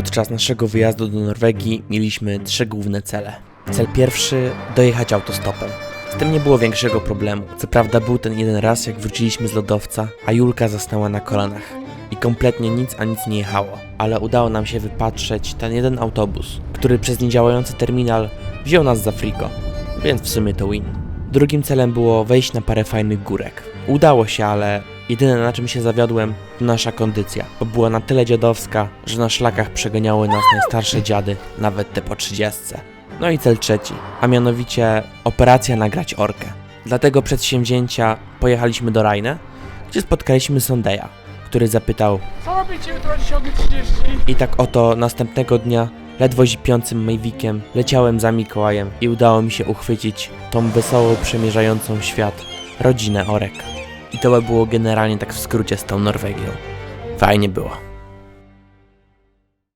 Podczas naszego wyjazdu do Norwegii mieliśmy trzy główne cele. Cel pierwszy dojechać autostopem. Z tym nie było większego problemu. Co prawda był ten jeden raz, jak wróciliśmy z lodowca, a Julka zasnęła na kolanach. I kompletnie nic a nic nie jechało. Ale udało nam się wypatrzeć ten jeden autobus, który przez niedziałający terminal wziął nas za friko. Więc w sumie to win. Drugim celem było wejść na parę fajnych górek. Udało się, ale jedyne na czym się zawiodłem to nasza kondycja, bo była na tyle dziadowska, że na szlakach przeganiały nas najstarsze dziady, nawet te po trzydziestce. No i cel trzeci, a mianowicie operacja nagrać orkę. Dlatego przedsięwzięcia pojechaliśmy do Rajne, gdzie spotkaliśmy Sondeja, który zapytał Co robicie jutro o 10.30? i tak oto następnego dnia, ledwo zipiącym Majwikiem, leciałem za Mikołajem i udało mi się uchwycić tą wesoło przemierzającą świat rodzinę Orek. I to by było generalnie tak w skrócie z tą Norwegią. Fajnie było.